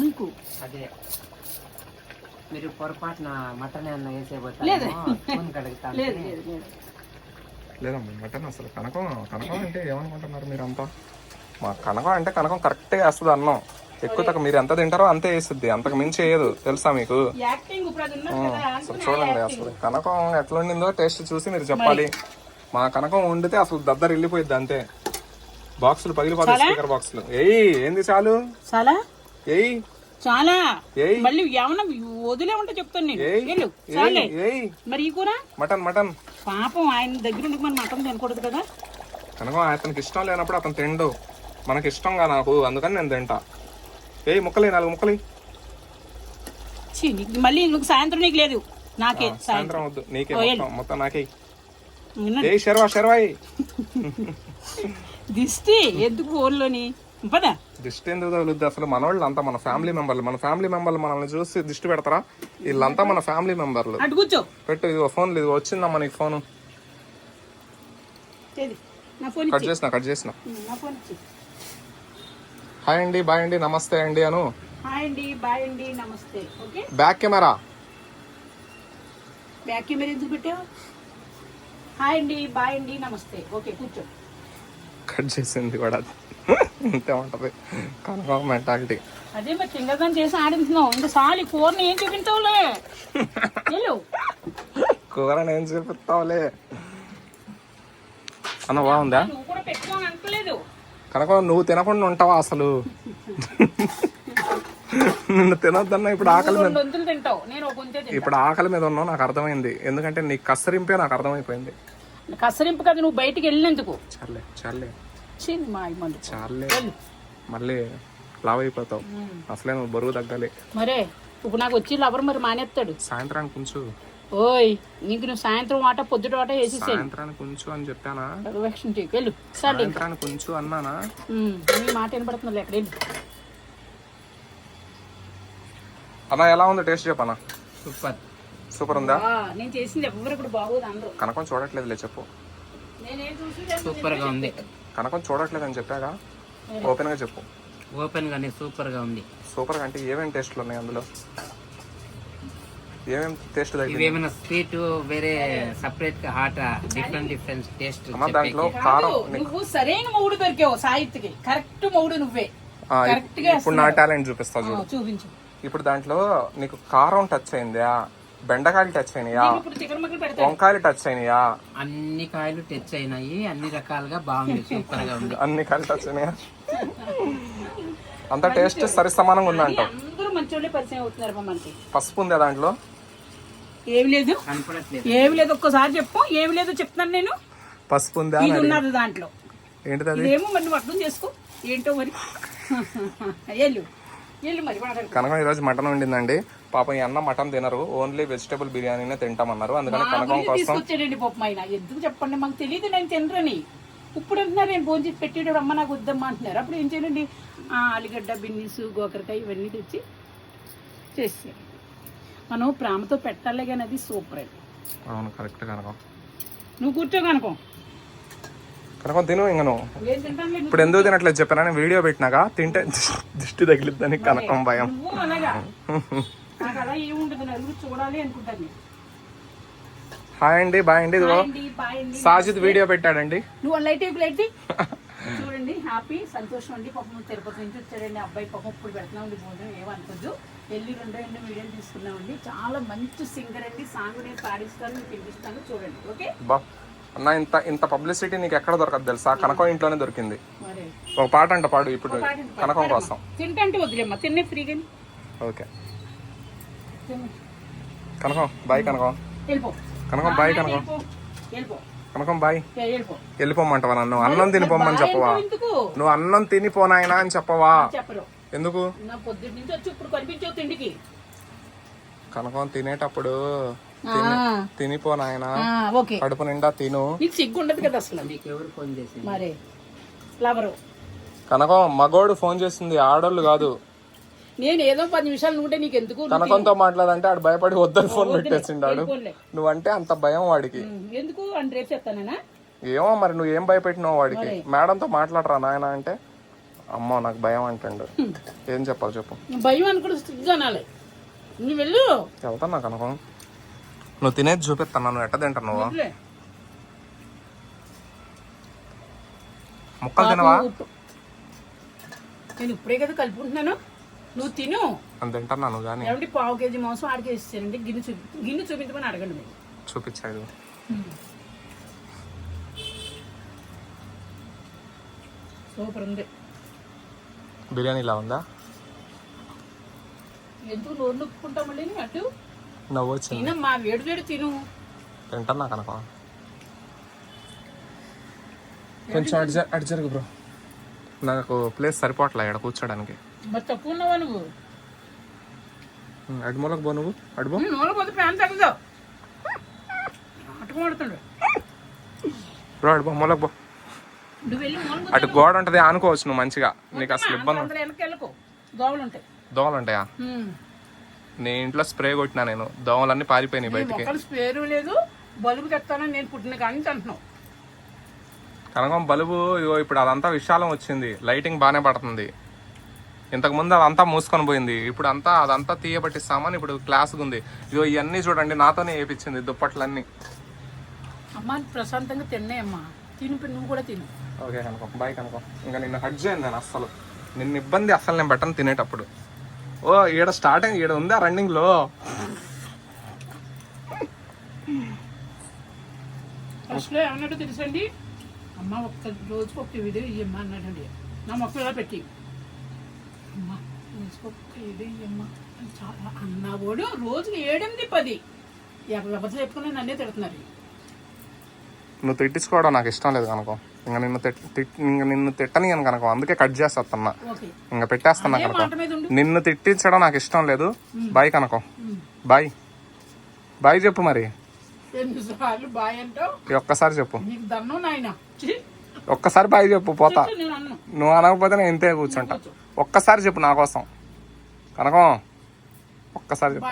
నీకు అదే. మీరు పొరపాటున మటన్ ఏమన్నా లేదు. వేసేపోతారు ఫోన్ కడుగుతాను. లేదు లేదు లేదు. లేదమ్మా మటన్ అసలు కనకం కనకం అంటే ఏమనుకుంటున్నారు మీరు అంతా మా కనకం అంటే కనకం కరెక్ట్గా వేస్తుంది అన్నం. ఎక్కువ తక్కువ మీరు ఎంత తింటారో అంతే వేస్తుంది అంతకు మించి వేయదు తెలుసా మీకు? అసలు చూడండి అసలు కనకం ఎట్లా ఉండిందో టేస్ట్ చూసి మీరు చెప్పాలి. మా కనకం వండితే అసలు దద్దరు వెళ్ళిపోయింది అంతే. బాక్సులు పగిలిపోతాయి స్పీకర్ బాక్సులు. ఏయ్ ఏంది చాలు? చాలా? ఏయ్. చాలా. ఏయ్. మళ్ళీ ఏమన్నా వదిలే ఉంటే చెప్తాను నేను. చాలే ఏయ్. మరి ఈ కూర? Mutton mutton. పాపం ఆయన దగ్గర ఉండి మనం మటన్ తినకూడదు కదా. కనుక అతనికి ఇష్టం లేనప్పుడు అతను తిండు. మనకి ఇష్టంగా నాకు అందుకని నేను తింటా. ఏయ్ ముక్కలే నాలుగు ముక్కలే. మళ్ళీ నీకు సాయంత్రం నీకు లేదు. నాకే సాయంత్రం. వద్దు. నీకే మొత్తం నాకే. ఏయ్ శర్వా శర్వాయి దిష్టి ఎందుకు ఫోన్లోని దిష్టి ఎందుకు తగులుద్ది? అసలు మనోళ్ళు అంతా మన ఫ్యామిలీ మెంబర్లు మన ఫ్యామిలీ మెంబర్లు మనల్ని చూసి దిష్టి పెడతారా? వీళ్ళంతా మన ఫ్యామిలీ మెంబర్లు పెట్టు ఇదిగో ఫోన్ ఇది వచ్చిందమ్మా నీకు ఫోన్ కట్ చేసిన కట్ చేసిన. హాయ్ అండి బాయ్ అండి నమస్తే అండి Anu. Back camera back camera ఎందుకు పెట్టావు? హాయ్ అండి బాయ్ అండి నమస్తే. ఓకే కూర్చో. కట్ చేసింది కూడా. అంతే ఉంటది. కనుక మెంటాలిటీ అదే మరి తింగదని చేసి ఆడించున్నావు ఇంకా సాలి ఫోన్ ఏం చూపించవులే? వెళ్ళు. కూర నేను చూపిస్తావులే? అన్న బాగుందా? కనుక నువ్వు తినకుండా ఉంటావా అసలు? నిన్ను తినొద్దన్నా ఇప్పుడు ఆకలి మీద ఇప్పుడు ఆకలి మీద ఉన్నావు నాకు అర్థమైంది. ఎందుకంటే నీ కసరింపే నాకు అర్థమైపోయింది. కసరింపు కదా నువ్వు బయటికి వెళ్ళినందుకు. చాలే చాలే చిన్న మా మంది. చాలే. మళ్ళీ లావ్ అయిపోతావు. అసలే నువ్వు బరువు తగ్గాలి. మరే ఇప్పుడు నాకు వచ్చి లవర్ మరి మానేస్తాడు. సాయంత్రానికి ఉంచు. ఓయ్ నీకు నువ్వు సాయంత్రం వాట పొద్దుట వాట వేసేసాను సాయంత్రానికి ఉంచు అని చెప్పానా? రక్షణ చేయకు వెళ్ళు. సరే సాయంత్రానికి ఉంచు అన్నానా? నీ మాట వినపడుతుంది ఎక్కడ వెళ్ళు. అన్న ఎలా ఉంది? టేస్ట్ చెప్పనా? సూపర్. సూపర్ ఉందా? ఆ, నేను చేసింది ఎవరు కూడా బాగోదు అందరూ. కనకం చూడట్లేదులే చెప్పు. నేనేం చూసి సూపర్గా ఉంది. కనకం చూడట్లేదని చెప్పాగా ఓపెన్గా చెప్పు. ఓపెన్ గానే సూపర్గా ఉంది. సూపర్గా అంటే ఏమేమి టేస్ట్లు ఉన్నాయి అందులో? ఏమేమి టేస్ట్ ఇవేమైనా స్వీట్ వేరే సపరేట్గా హాట్ డిఫరెంట్ డిఫరెంట్ టేస్ట్ అమ్మ దాంట్లో కారం నువ్వు సరైన మొగుడు దొరికావు సాహిత్యకి. కరెక్ట్ మొగుడు నువ్వే. ఇప్పుడు నా టాలెంట్ చూపిస్తా ఆ, చూడు. చూపించు. ఇప్పుడు దాంట్లో నీకు కారం టచ్ అయిందా? బెండకాయలు టచ్ అయినాయా? వంకాయలు టచ్ అయినాయా? అన్ని కాయలు టచ్ అయినాయి అన్ని రకాలుగా బాగుంది సూపర్గా ఉంది. అన్ని కాయలు టచ్ అయినాయా? అంత టేస్ట్ సరి సమానంగా ఉందంటావు అందరూ మంచోళ్ళే పరిచయం అవుతున్నారు అమ్మ మనకి. పసుపు ఉందా దాంట్లో? ఏమి లేదు. ఏమి లేదు ఒక్కసారి చెప్పు. ఏమి లేదు చెప్తాను నేను. పసుపు ఉందా ఇది ఉన్నది దాంట్లో. ఏంటిది అది? ఇదేమో మరి నువ్వు అర్థం చేసుకో. ఏంటో మరి? వెళ్ళు. వెళ్ళు మరి. కనకం ఈరోజు మటన్ వండిందండి. పాపం ఈ అన్న మటన్ తినరు. ఓన్లీ వెజిటేబుల్ బిర్యానీనే తింటామన్నారు. అందుకని కనకం కోసం తీసుకొచ్చాడండి పాపం ఆయన. ఎందుకు చెప్పండి? మాకు తెలియదు నేను తినరని. ఇప్పుడు అంటున్నారు నేను భోజనం చేసి పెట్టేటప్పుడు అమ్మ నాకు వద్దమ్మా అంటున్నారు. అప్పుడు ఏం చేయాలండి? ఆ, ఆలుగడ్డ బిన్నీసు గోకరకాయ ఇవన్నీ తెచ్చి చేస్తారు మనం ప్రేమతో పెట్టాలి కానీ అది సూపర్ అవును కరెక్ట్ కనకం. నువ్వు కూర్చో కనుకో. కనకం తిను ఇంక నువ్వు. ఇప్పుడు ఎందుకు తినట్లేదు చెప్పానని వీడియో పెట్టినాక తింటే దిష్టి తగిలిద్దని కనకం భయం. నాకు అలా ఏముంటుంది నలుగురు చూడాలి అనుకుంటాను. హాయ్ అండి బాయ్ అండి ఇదిగో. సాజిద్ వీడియో పెట్టాడండి. నువ్వు లైట్ లైట్. చూడండి హ్యాపీ సంతోషం అండి. పాపం తిరుపతి నుంచి వచ్చాడండి. అబ్బాయి పాపం ఇప్పుడు పెడుతున్నాం అండి భోజనం ఏమనుకోద్దు వెళ్ళి రెండో రెండు వీడియోలు తీసుకున్నామండి. చాలా మంచి సింగర్ అండి. సాంగ్ నేను పాడిస్తాను మీకు వినిపిస్తాను చూడండి ఓకే? అన్న ఇంత ఇంత పబ్లిసిటీ నీకు ఎక్కడ దొరకదు తెలుసా? కనకం ఇంట్లోనే దొరికింది. ఒక పాట అంట పాడు ఇప్పుడు కనకం కోసం. తింటంటే వదిలేమ్మా తిన్నే ఫ్రీగా okay. Kanakam bye Kanakam. Kanakam bye Kanakam. Kanakam bye. ఏ, వెళ్ళిపో. వెళ్ళిపోమంటావా నన్ను? అన్నం తినిపోమని చెప్పవా? నువ్వు అన్నం తినిపోనాయనా అని చెప్పవా? ఎందుకు? నా పొద్దున్న నుంచి వచ్చి ఇప్పుడు కనిపించవు తిండికి. కనకం తినేటప్పుడు తినిపోనాయనా? ఆ, ఓకే. కడుపు నిండా తిను. నీకు సిగ్గు ఉండదు కదా అసలు. నీకు ఎవరు ఫోన్ చేసింది? మరి ఫ్లవరు కనకం మగోడు ఫోన్ చేసింది ఆడోళ్ళు కాదు. నేను ఏదో పది నిమిషాలు ఉంటే నీకు ఎందుకు కనకంతో మాట్లాడంటే ఆడు భయపడి వద్దని ఫోన్ పెట్టేసిండాడు. నువ్వంటే అంత భయం వాడికి. ఎందుకు? అని రేపు చెప్తానేనా? ఏమో మరి నువ్వు ఏం భయపెట్టినావు వాడికి. మేడంతో మాట్లాడరా నాయన అంటే అమ్మో నాకు భయం అంటాడు. ఏం చెప్పాలి చెప్పు. భయం అని కూడా సిగ్గు అనాలి. నువ్వు వెళ్ళు. వెళ్తాను నాకు అనుకో. నువ్వు తినేది చూపిస్తాను నువ్వు ఎట్ట తింటావు నువ్వు. ముక్కలు తినవా. నేను ఇప్పుడే కదా కలుపుకుంటున్నాను. నువ్వు తిను. అని తింటున్నాను కానీ ఏమంటే పావు కేజీ మాంసం ఆడికి వేసేసానండి గిన్నె చూపి గిన్నె చూపించమని అడగండి మీరు. చూపించాడు. సూపర్ ఉంది. బిర్యానీ ఇలా ఉందా? ఎందుకు నోరు నొప్పుకుంటాం మళ్ళీ అటు? నవ్వు వచ్చింది. తినమ్మా వేడి వేడి తిను. తింటున్నా కనుక కొంచెం అటు జరుగు బ్రో. నాకు ప్లేస్ సరిపోవట్లే ఇక్కడ కూర్చోడానికి. మరి తక్కువ ఉన్నావా నువ్వు? పో నువ్వు. నూనె పోతే ప్యాన్ తగ్గదు మూలకు పో. అటు గోడ ఉంటది ఆనుకోవచ్చు నువ్వు మంచిగా. నీకు అసలు ఇబ్బంది దోమలు ఉంటాయా. ఉమ్. నీ ఇంట్లో స్ప్రే కొట్టినా నేను. దోమలన్నీ పారిపోయినాయి బయటికి. మొక్కలు స్పేరు లేదు. బలుబు తెస్తానని నేను పుట్టిన కానీ అంటున్నావు. కనకం బలుబు ఇగో ఇప్పుడు అదంతా విశాలం వచ్చింది. లైటింగ్ బాగానే పడుతుంది. ఇంతకు ముందు అదంతా మూసుకొని పోయింది. ఇప్పుడు అంతా అదంతా తీయబట్టి సామాన్ ఇప్పుడు క్లాస్గా ఉంది. ఇగో ఇవన్నీ చూడండి నాతోనే వేయించింది దుప్పట్లన్నీ. అమ్మ ప్రశాంతంగా తిన్నాయమ్మా తిను పి- నువ్వు కూడా తిను. ఓకే కనుకో బాయ్ కనుకో ఇంకా నిన్న హట్ చేయండి నేను అస్సలు. నిన్న ఇబ్బంది అస్సలు నేను పెట్టను తినేటప్పుడు. ఓ ఈడ స్టార్టింగ్ ఈడ ఉందా రన్నింగ్లో? ఫస్ట్లో ఏమన్నాడు తెలుసండి అమ్మ ఒక్క రోజుకి ఒక వీడియో ఇయ్యమ్మా అన్నాడండి. నా మొక్కలు ఇలా పెట్టి అమ్మ రోజుకి ఒక్క వీడియో ఇయ్యమ్మా అని చాలా అన్నవాడు. రోజుకి ఏడెనిమిది పది. ఎవరి చెప్పుకుని నన్నే తిడుతున్నారు. నువ్వు తిట్టించుకోవడం నాకు ఇష్టం లేదు కనుకో. ఇంకా నిన్ను ఇంకా నిన్ను తిట్టని కనుకో. అందుకే కట్ చేస్తాను ఇంకా పెట్టేస్తున్నా అదే కనుకో. నిన్ను తిట్టించడం నాకు ఇష్టం లేదు. బాయ్ కనుకో. బాయ్ బాయ్ చెప్పు మరి. ఒక్కసారి చెప్పు. దన్నం నాయన. ఒక్కసారి బాయ్ చెప్పు పోతా. నువ్వు అనకపోతే నేను ఇంతే కూర్చుంటా. ఒక్కసారి చెప్పు నా కోసం. కనకం ఒక్కసారి చెప్పు.